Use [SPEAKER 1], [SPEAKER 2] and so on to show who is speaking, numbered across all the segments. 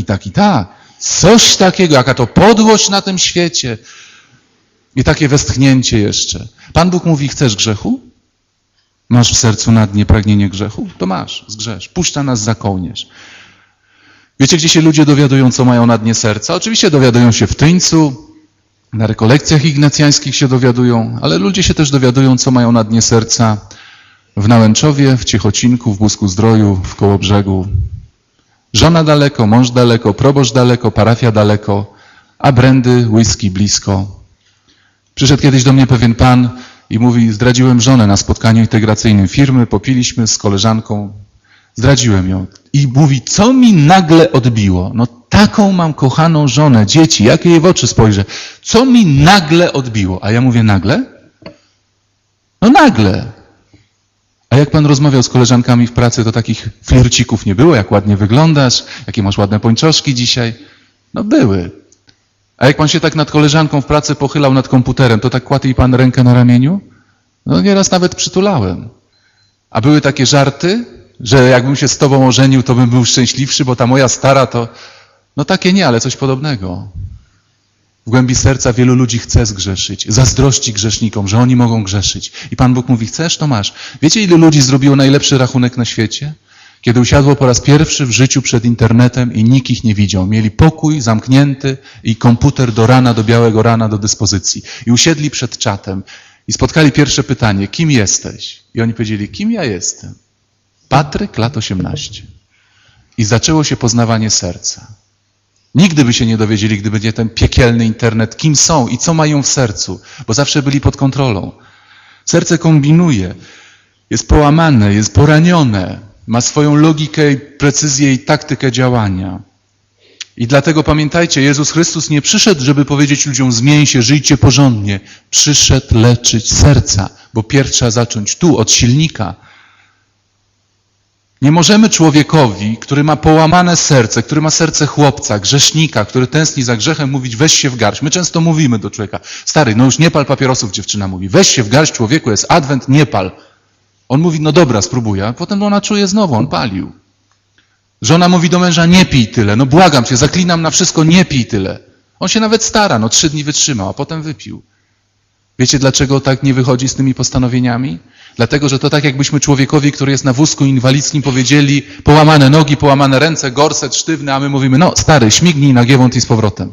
[SPEAKER 1] i tak, i tak. Coś takiego, jaka to podłość na tym świecie. I takie westchnięcie jeszcze. Pan Bóg mówi, chcesz grzechu? Masz w sercu na dnie pragnienie grzechu? To masz, zgrzesz. Puszcza nas za kołnierz. Wiecie, gdzie się ludzie dowiadują, co mają na dnie serca? Oczywiście dowiadują się w Tyńcu, na rekolekcjach ignacjańskich się dowiadują, ale ludzie się też dowiadują, co mają na dnie serca w Nałęczowie, w Ciechocinku, w Busku Zdroju, w Kołobrzegu. Żona daleko, mąż daleko, proboszcz daleko, parafia daleko, a brandy, whisky blisko. Przyszedł kiedyś do mnie pewien pan i mówi, zdradziłem żonę na spotkaniu integracyjnym firmy, popiliśmy z koleżanką, zdradziłem ją. I mówi, co mi nagle odbiło? No taką mam kochaną żonę, dzieci, jak jej w oczy spojrzę. Co mi nagle odbiło? A ja mówię, nagle? No nagle. A jak pan rozmawiał z koleżankami w pracy, to takich flircików nie było, jak ładnie wyglądasz, jakie masz ładne pończoszki dzisiaj. No były. A jak pan się tak nad koleżanką w pracy pochylał nad komputerem, to tak kładł jej pan rękę na ramieniu? No nieraz nawet przytulałem. A były takie żarty, że jakbym się z tobą ożenił, to bym był szczęśliwszy, bo ta moja stara to... No takie nie, ale coś podobnego. W głębi serca wielu ludzi chce zgrzeszyć, zazdrości grzesznikom, że oni mogą grzeszyć. I Pan Bóg mówi, chcesz, to masz. Wiecie, ilu ludzi zrobiło najlepszy rachunek na świecie? Kiedy usiadło po raz pierwszy w życiu przed internetem i nikt ich nie widział. Mieli pokój zamknięty i komputer do rana, do białego rana do dyspozycji. I usiedli przed czatem i spotkali pierwsze pytanie, kim jesteś? I oni powiedzieli, kim ja jestem? Patryk, lat 18. I zaczęło się poznawanie serca. Nigdy by się nie dowiedzieli, gdyby nie ten piekielny internet, kim są i co mają w sercu, bo zawsze byli pod kontrolą. Serce kombinuje, jest połamane, jest poranione, ma swoją logikę, precyzję i taktykę działania. I dlatego pamiętajcie, Jezus Chrystus nie przyszedł, żeby powiedzieć ludziom zmień się, żyjcie porządnie. Przyszedł leczyć serca, bo pierw trzeba zacząć tu, od silnika. Nie możemy człowiekowi, który ma połamane serce, który ma serce chłopca, grzesznika, który tęskni za grzechem, mówić weź się w garść. My często mówimy do człowieka, stary, no już nie pal papierosów, dziewczyna mówi, weź się w garść człowieku, jest adwent, nie pal. On mówi, no dobra, spróbuję, a potem ona czuje znowu, on palił. Żona mówi do męża, nie pij tyle, no błagam cię, zaklinam na wszystko, nie pij tyle. On się nawet stara, no trzy dni wytrzymał, a potem wypił. Wiecie, dlaczego tak nie wychodzi z tymi postanowieniami? Dlatego, że to tak jakbyśmy człowiekowi, który jest na wózku inwalidzkim powiedzieli połamane nogi, połamane ręce, gorset sztywny, a my mówimy, no stary, śmignij na giewont i z powrotem.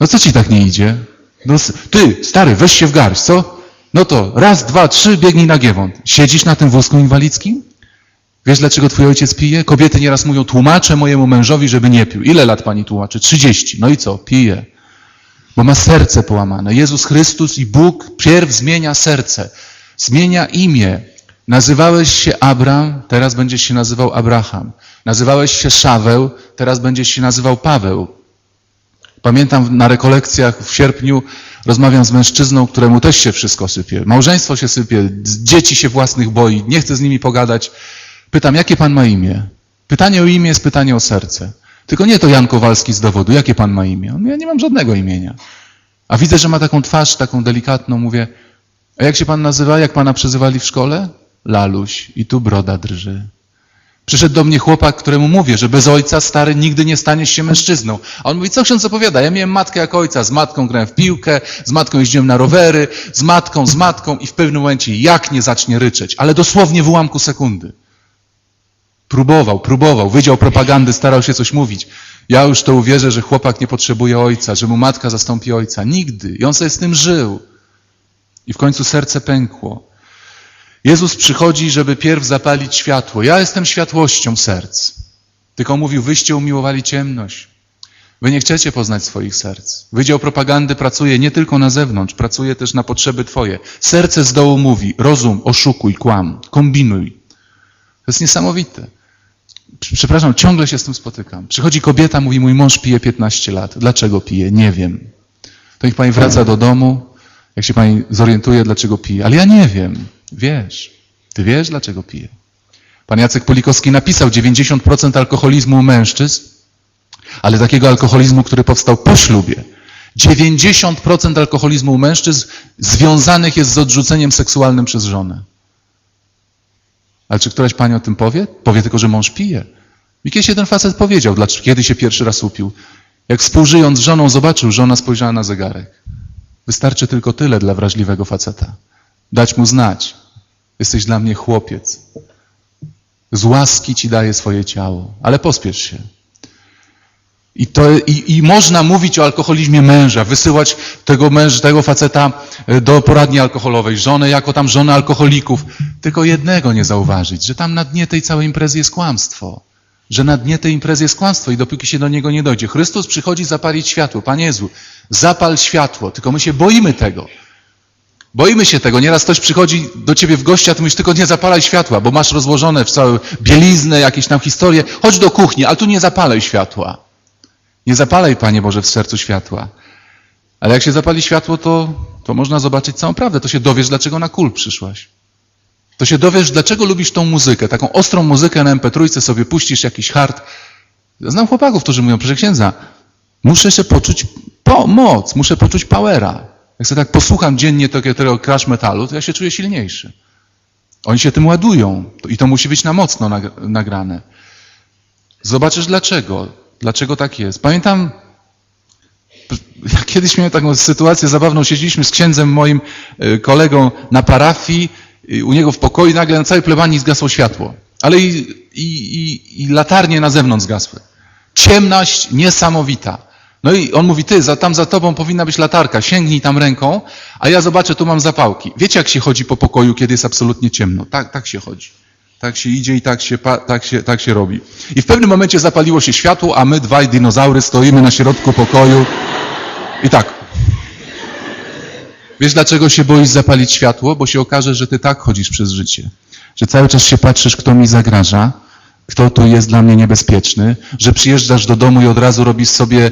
[SPEAKER 1] No co ci tak nie idzie? No, ty, stary, weź się w garść, co? No to raz, dwa, trzy, biegnij na giewont. Siedzisz na tym wózku inwalidzkim? Wiesz, dlaczego twój ojciec pije? Kobiety nieraz mówią, tłumaczę mojemu mężowi, żeby nie pił. Ile lat pani tłumaczy? 30. No i co? Pije. Bo ma serce połamane. Jezus Chrystus i Bóg pierw zmienia serce. Zmienia imię. Nazywałeś się Abram, teraz będziesz się nazywał Abraham. Nazywałeś się Szaweł, teraz będziesz się nazywał Paweł. Pamiętam na rekolekcjach w sierpniu rozmawiam z mężczyzną, któremu też się wszystko sypie. Małżeństwo się sypie, dzieci się własnych boi, nie chce z nimi pogadać. Pytam, jakie pan ma imię? Pytanie o imię jest pytanie o serce. Tylko nie to Jan Kowalski z dowodu. Jakie pan ma imię? On mówi, Ja nie mam żadnego imienia. A widzę, że ma taką twarz, taką delikatną. Mówię, a jak się pan nazywa? Jak pana przezywali w szkole? Laluś. I tu broda drży. Przyszedł do mnie chłopak, któremu mówię, że bez ojca stary nigdy nie staniesz się mężczyzną. A on mówi, co ksiądz opowiada? Ja miałem matkę jak ojca, z matką grałem w piłkę, z matką jeździłem na rowery, z matką, z matką i w pewnym momencie jak nie zacznie ryczeć, ale dosłownie w ułamku sekundy. Próbował, próbował, wydział propagandy, starał się coś mówić. Ja już to uwierzę, że chłopak nie potrzebuje ojca, że mu matka zastąpi ojca. Nigdy. I on sobie z tym żył. I w końcu serce pękło. Jezus przychodzi, żeby pierw zapalić światło. Ja jestem światłością serc. Tylko mówił, wyście umiłowali ciemność. Wy nie chcecie poznać swoich serc. Wydział propagandy pracuje nie tylko na zewnątrz, pracuje też na potrzeby twoje. Serce z dołu mówi, rozum, oszukuj, kłam, kombinuj. To jest niesamowite. Przepraszam, ciągle się z tym spotykam. Przychodzi kobieta, mówi, mój mąż pije 15 lat. Dlaczego pije? Nie wiem. To niech pani wraca do domu, jak się pani zorientuje, dlaczego pije. Ale ja nie wiem. Wiesz. Ty wiesz, dlaczego pije. Pan Jacek Polikowski napisał 90% alkoholizmu u mężczyzn, ale takiego alkoholizmu, który powstał po ślubie. 90% alkoholizmu u mężczyzn związanych jest z odrzuceniem seksualnym przez żonę. Ale czy któraś pani o tym powie? Powie tylko, że mąż pije. I kiedyś jeden facet powiedział, dlaczego, kiedy się pierwszy raz upił. Jak współżyjąc z żoną zobaczył, że ona spojrzała na zegarek. Wystarczy tylko tyle dla wrażliwego faceta. Dać mu znać. Jesteś dla mnie chłopiec. Z łaski ci daję swoje ciało, ale pospiesz się. I, to, i, I można mówić o alkoholizmie męża, wysyłać tego męża, tego faceta e, do poradni alkoholowej, żonę jako tam żonę alkoholików. Tylko jednego nie zauważyć, że tam na dnie tej całej imprezy jest kłamstwo. Że na dnie tej imprezy jest kłamstwo i dopóki się do niego nie dojdzie. Chrystus przychodzi zapalić światło. Panie Jezu, zapal światło. Tylko my się boimy tego. Boimy się tego. Nieraz ktoś przychodzi do ciebie w gościa, ty mówisz, tylko nie zapalaj światła, bo masz rozłożone w całe bieliznę, jakieś tam historie. Chodź do kuchni, ale tu nie zapalaj światła. Nie zapalaj, Panie Boże, w sercu światła. Ale jak się zapali światło, to, to można zobaczyć całą prawdę. To się dowiesz, dlaczego na kul przyszłaś. To się dowiesz, dlaczego lubisz tą muzykę. Taką ostrą muzykę na MP3 sobie puścisz jakiś hard. Znam chłopaków, którzy mówią, proszę księdza, muszę się poczuć po, moc, muszę poczuć powera. Jak sobie tak posłucham dziennie takiego crash metalu, to ja się czuję silniejszy. Oni się tym ładują i to musi być na mocno nag- nagrane. Zobaczysz dlaczego. Dlaczego tak jest. Pamiętam, ja kiedyś miałem taką sytuację zabawną, siedzieliśmy z księdzem moim y, kolegą na parafii, u niego w pokoju nagle na całej plebanii zgasło światło. Ale i, i, i, i latarnie na zewnątrz zgasły. Ciemność niesamowita. No i on mówi, ty, za, tam za tobą powinna być latarka, sięgnij tam ręką, a ja zobaczę, tu mam zapałki. Wiecie, jak się chodzi po pokoju, kiedy jest absolutnie ciemno? Tak, tak się chodzi. Tak się idzie i tak się, tak, się, tak się robi. I w pewnym momencie zapaliło się światło, a my dwaj dinozaury stoimy na środku pokoju i tak. Wiesz, dlaczego się boisz zapalić światło? Bo się okaże, że ty tak chodzisz przez życie. Że cały czas się patrzysz, kto mi zagraża, kto tu jest dla mnie niebezpieczny, że przyjeżdżasz do domu i od razu robisz sobie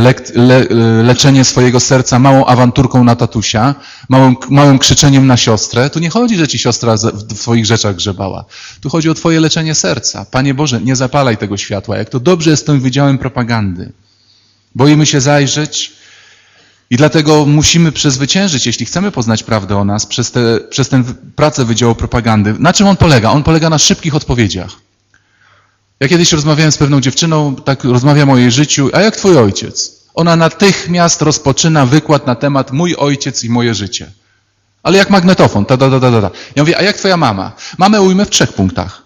[SPEAKER 1] lek, le, y, leczenie swojego serca małą awanturką na tatusia, małym, małym krzyczeniem na siostrę. Tu nie chodzi, że ci siostra w twoich rzeczach grzebała. Tu chodzi o twoje leczenie serca. Panie Boże, nie zapalaj tego światła. Jak to dobrze jest tym wydziałem propagandy. Boimy się zajrzeć i dlatego musimy przezwyciężyć, jeśli chcemy poznać prawdę o nas, przez, te, przez tę pracę Wydziału Propagandy. Na czym on polega? On polega na szybkich odpowiedziach. Ja kiedyś rozmawiałem z pewną dziewczyną, tak rozmawiam o jej życiu, a jak twój ojciec? Ona natychmiast rozpoczyna wykład na temat mój ojciec i moje życie. Ale jak magnetofon, ta, ta, ta, ta, ta. Ja mówię, a jak twoja mama? Mamę ujmę w trzech punktach.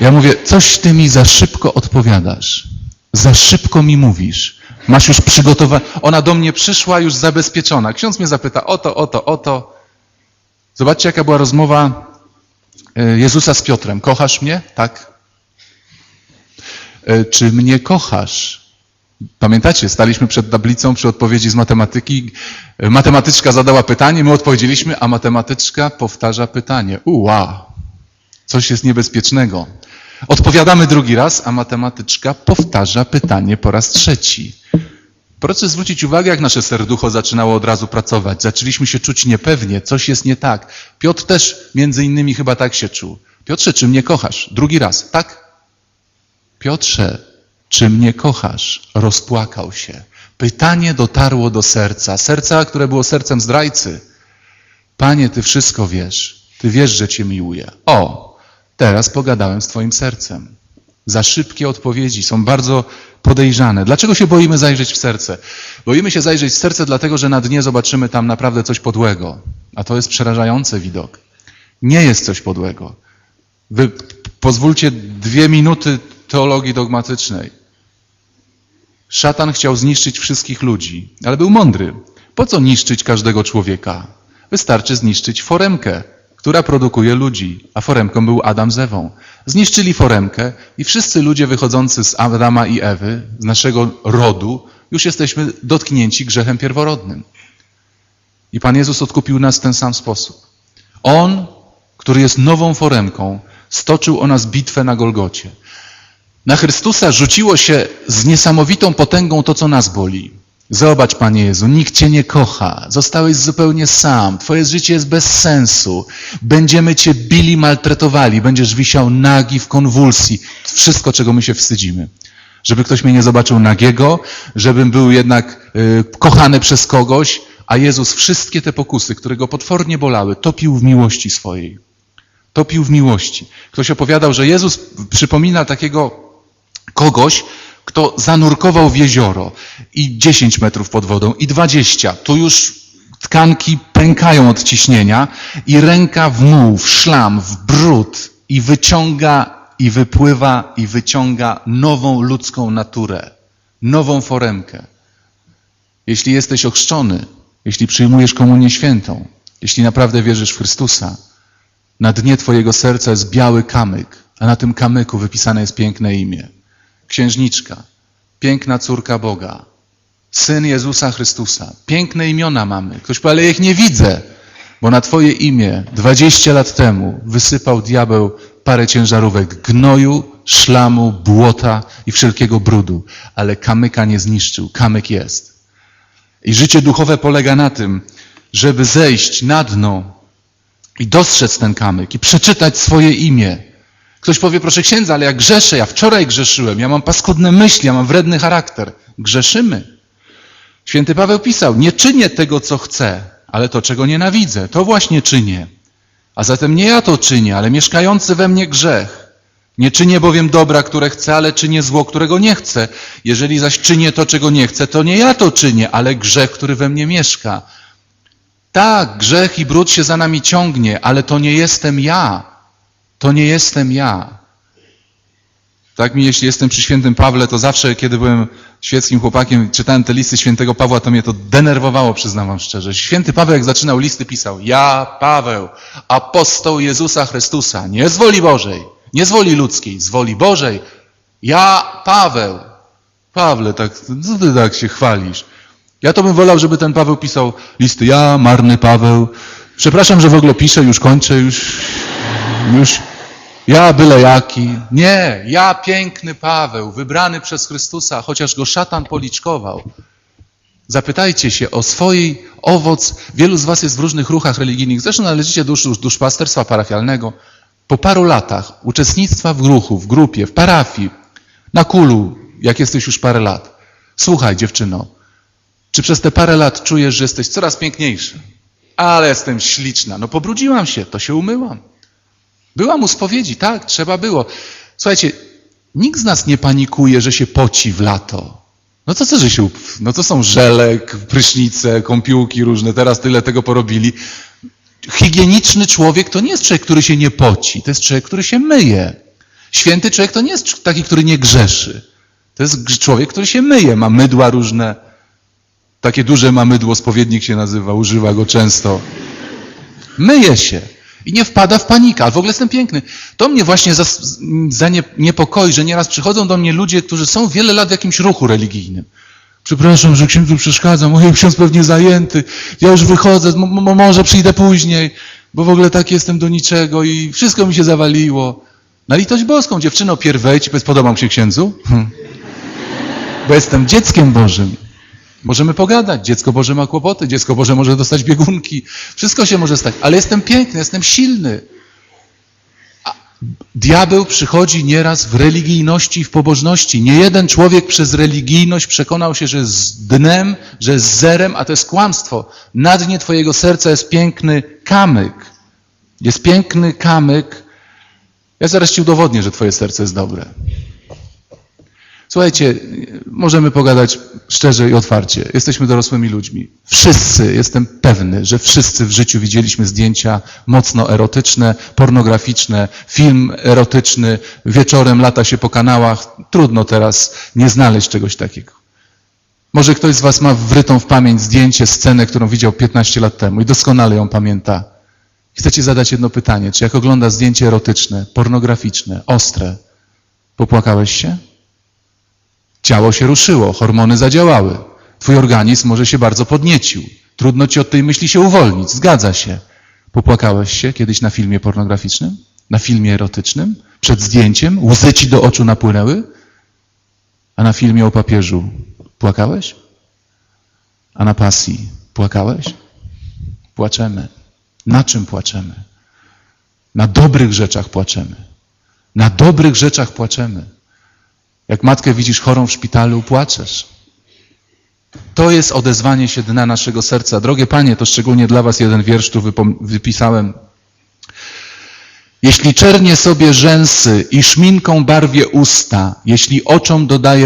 [SPEAKER 1] Ja mówię, coś ty mi za szybko odpowiadasz. Za szybko mi mówisz. Masz już przygotowane. Ona do mnie przyszła już zabezpieczona. Ksiądz mnie zapyta o to, o to, o to. Zobaczcie, jaka była rozmowa e, Jezusa z Piotrem. Kochasz mnie? Tak. E, Czy mnie kochasz? Pamiętacie, staliśmy przed tablicą przy odpowiedzi z matematyki. E, Matematyczka zadała pytanie, my odpowiedzieliśmy, a matematyczka powtarza pytanie. Uła, coś jest niebezpiecznego. Odpowiadamy drugi raz, a matematyczka powtarza pytanie po raz trzeci. Proszę zwrócić uwagę, jak nasze serducho zaczynało od razu pracować. Zaczęliśmy się czuć niepewnie, coś jest nie tak. Piotr też między innymi chyba tak się czuł. Piotrze, czy mnie kochasz? Drugi raz, tak? Piotrze, czy mnie kochasz? Rozpłakał się. Pytanie dotarło do serca. Serca, które było sercem zdrajcy. Panie, Ty wszystko wiesz. Ty wiesz, że Cię miłuję. O, teraz pogadałem z Twoim sercem. Za szybkie odpowiedzi są bardzo podejrzane. Dlaczego się boimy zajrzeć w serce? Boimy się zajrzeć w serce, dlatego że na dnie zobaczymy tam naprawdę coś podłego. A to jest przerażający widok. Nie jest coś podłego. Wy pozwólcie dwie minuty teologii dogmatycznej. Szatan chciał zniszczyć wszystkich ludzi, ale był mądry. Po co niszczyć każdego człowieka? Wystarczy zniszczyć foremkę, która produkuje ludzi, a foremką był Adam z Ewą. Zniszczyli foremkę i wszyscy ludzie wychodzący z Adama i Ewy, z naszego rodu, już jesteśmy dotknięci grzechem pierworodnym. I Pan Jezus odkupił nas w ten sam sposób. On, który jest nową foremką, stoczył o nas bitwę na Golgocie. Na Chrystusa rzuciło się z niesamowitą potęgą to, co nas boli. Zobacz, Panie Jezu, nikt Cię nie kocha. Zostałeś zupełnie sam. Twoje życie jest bez sensu. Będziemy Cię bili, maltretowali. Będziesz wisiał nagi w konwulsji. Wszystko, czego my się wstydzimy. Żeby ktoś mnie nie zobaczył nagiego, żebym był jednak y, kochany przez kogoś, a Jezus wszystkie te pokusy, które go potwornie bolały, topił w miłości swojej. topił w miłości. Ktoś opowiadał, że Jezus przypomina takiego kogoś, kto zanurkował w jezioro i 10 metrów pod wodą i 20. Tu już tkanki pękają od ciśnienia i ręka w muł, w szlam, w brud i wyciąga i wypływa i wyciąga nową ludzką naturę, nową foremkę. Jeśli jesteś ochrzczony, jeśli przyjmujesz komunię świętą, jeśli naprawdę wierzysz w Chrystusa, na dnie twojego serca jest biały kamyk, a na tym kamyku wypisane jest piękne imię. Księżniczka, piękna córka Boga, syn Jezusa Chrystusa. Piękne imiona mamy. Ktoś powie, ale ich nie widzę, bo na twoje imię 20 lat temu wysypał diabeł parę ciężarówek gnoju, szlamu, błota i wszelkiego brudu, ale kamyka nie zniszczył. Kamyk jest. I życie duchowe polega na tym, żeby zejść na dno i dostrzec ten kamyk i przeczytać swoje imię. Ktoś powie, proszę księdza, ale ja grzeszę, ja wczoraj grzeszyłem, ja mam paskudne myśli, ja mam wredny charakter. Grzeszymy. Święty Paweł pisał, nie czynię tego, co chcę, ale to, czego nienawidzę, to właśnie czynię. A zatem nie ja to czynię, ale mieszkający we mnie grzech. Nie czynię bowiem dobra, które chcę, ale czynię zło, którego nie chcę. Jeżeli zaś czynię to, czego nie chcę, to nie ja to czynię, ale grzech, który we mnie mieszka. Tak, grzech i brud się za nami ciągnie, ale to nie jestem ja. To nie jestem ja. Tak mi, jeśli jestem przy świętym Pawle, to zawsze, kiedy byłem świeckim chłopakiem, czytałem te listy świętego Pawła, to mnie to denerwowało, przyznam wam szczerze. Święty Paweł, jak zaczynał listy, pisał, ja, Paweł, apostoł Jezusa Chrystusa, nie z woli Bożej, nie z woli ludzkiej, z woli Bożej, ja, Paweł. Pawle, tak, co ty tak się chwalisz? Ja to bym wolał, żeby ten Paweł pisał listy, ja, marny Paweł, przepraszam, że w ogóle piszę, już kończę, już, już, ja byle jaki. Nie, ja piękny Paweł, wybrany przez Chrystusa, chociaż go szatan policzkował. Zapytajcie się o swój owoc. Wielu z was jest w różnych ruchach religijnych. Zresztą należycie do dusz, duszpasterstwa parafialnego. Po paru latach uczestnictwa w ruchu, w grupie, w parafii, na kulu, jak jesteś już parę lat. Słuchaj, dziewczyno, czy przez te parę lat czujesz, że jesteś coraz piękniejsza? Ale jestem śliczna. No pobrudziłam się, to się umyłam. Byłam u spowiedzi, tak, trzeba było. Słuchajcie, nikt z nas nie panikuje, że się poci w lato. No to co, że się, no to są żelek, prysznice, kąpiłki różne, teraz tyle tego porobili. Higieniczny człowiek to nie jest człowiek, który się nie poci, to jest człowiek, który się myje. Święty człowiek to nie jest taki, który nie grzeszy. To jest człowiek, który się myje, ma mydła różne. Takie duże ma mydło, spowiednik się nazywa, używa go często. Myje się i nie wpada w panikę, ale w ogóle jestem piękny. To mnie właśnie zas- zanie- niepokoi, że nieraz przychodzą do mnie ludzie, którzy są wiele lat w jakimś ruchu religijnym. Przepraszam, że księdzu przeszkadzam, ojej, ksiądz pewnie zajęty, ja już wychodzę, może przyjdę później, bo w ogóle tak jestem do niczego i wszystko mi się zawaliło. Na litość boską, dziewczyno, pierw wejdź i powiedz, podobam się księdzu? Hm. Bo jestem dzieckiem Bożym. Możemy pogadać. Dziecko Boże ma kłopoty, dziecko Boże może dostać biegunki. Wszystko się może stać, ale jestem piękny, jestem silny. A diabeł przychodzi nieraz w religijności i w pobożności. Nie jeden człowiek przez religijność przekonał się, że jest dnem, że jest zerem, a to jest kłamstwo. Na dnie twojego serca jest piękny kamyk. Jest piękny kamyk. Ja zaraz ci udowodnię, że twoje serce jest dobre. Słuchajcie, możemy pogadać szczerze i otwarcie. Jesteśmy dorosłymi ludźmi. Wszyscy, jestem pewny, że wszyscy w życiu widzieliśmy zdjęcia mocno erotyczne, pornograficzne, film erotyczny, wieczorem lata się po kanałach. Trudno teraz nie znaleźć czegoś takiego. Może ktoś z Was ma wrytą w pamięć zdjęcie, scenę, którą widział 15 lat temu i doskonale ją pamięta. Chcę Ci zadać jedno pytanie. Czy jak ogląda zdjęcie erotyczne, pornograficzne, ostre, popłakałeś się? Ciało się ruszyło, hormony zadziałały. Twój organizm może się bardzo podniecił. Trudno ci od tej myśli się uwolnić. Zgadza się. Popłakałeś się kiedyś na filmie pornograficznym? Na filmie erotycznym? Przed zdjęciem? Łzy ci do oczu napłynęły? A na filmie o papieżu płakałeś? A na pasji płakałeś? Płaczemy. Na czym płaczemy? Na dobrych rzeczach płaczemy. Na dobrych rzeczach płaczemy. Jak matkę widzisz chorą w szpitalu, płaczesz. To jest odezwanie się dna naszego serca. Drogie Panie, to szczególnie dla Was jeden wiersz tu wypisałem. Jeśli czernie sobie rzęsy i szminką barwie usta, jeśli oczom dodaje